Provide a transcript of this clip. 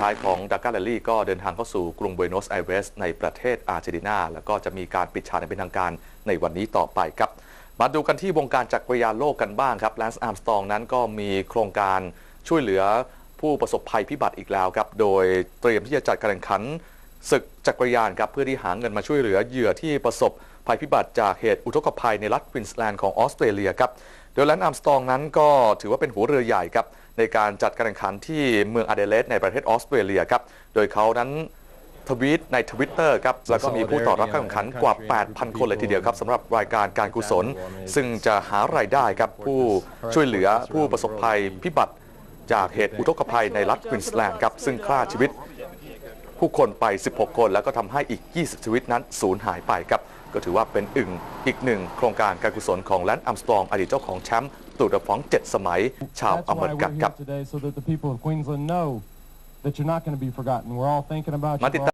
ท้ายของดักการแ a ลลี่ก็เดินทางเข้าสู่กรุงบุยโนสไอเรสในประเทศอาร์เจนตินา แล้วก็จะมีการปิดฉากในเป็นทางการในวันนี้ต่อไปครับ มาดูกันที่วงการจักรยานโลกกันบ้างครับแลนซ์อาร์มสตองนั้นก็มีโครงการช่วยเหลือผู้ประสบภัยพิบัติอีกแล้วครับ โดยเตรียมที่จะจัดการแข่งขัน ศึกจักรยานครับเพื่อที่หาเงินมาช่วยเหลือเหยื่อที่ประสบภัยพิบัติจากเหตุอุทกภัยในรัฐควีนสแลนด์ของออสเตรเลียครับโดยแลนซ์อาร์มสตองนั้นก็ถือว่าเป็นหัวเรือใหญ่ครับในการจัดการแข่งขันที่เมืองอเดเลดในประเทศออสเตรเลียครับโดยเขานั้นทวีตในทวิตเตอร์ครับแล้วก็มีผู้ต่อรับการแข่งขันกว่า 8,000 คนเลยทีเดียวครับสำหรับรายการการกุศล ซึ่งจะหารายได้ครับผู้ช่วยเหลือผู้ประสบภัยพิบัติจากเหตุอุทกภัยในรัฐควีนสแลนด์ครับซึ่งฆ่าชีวิต ผู้คนไป 16 คน แล้วก็ทำให้อีก 20 ชีวิตนั้นสูญหายไปครับ ก็ถือว่าเป็นอึงอีกหนึ่งโครงการการกุศลของแลนด์อัมสตรอง อดีตเจ้าของแชมป์ตูดฟอง 7 สมัย ชาว That's อเม why ริ we're กันครับ here today, so that the people of Queensland know that you're not going to be forgotten. We're all thinking about you. มาติด We're all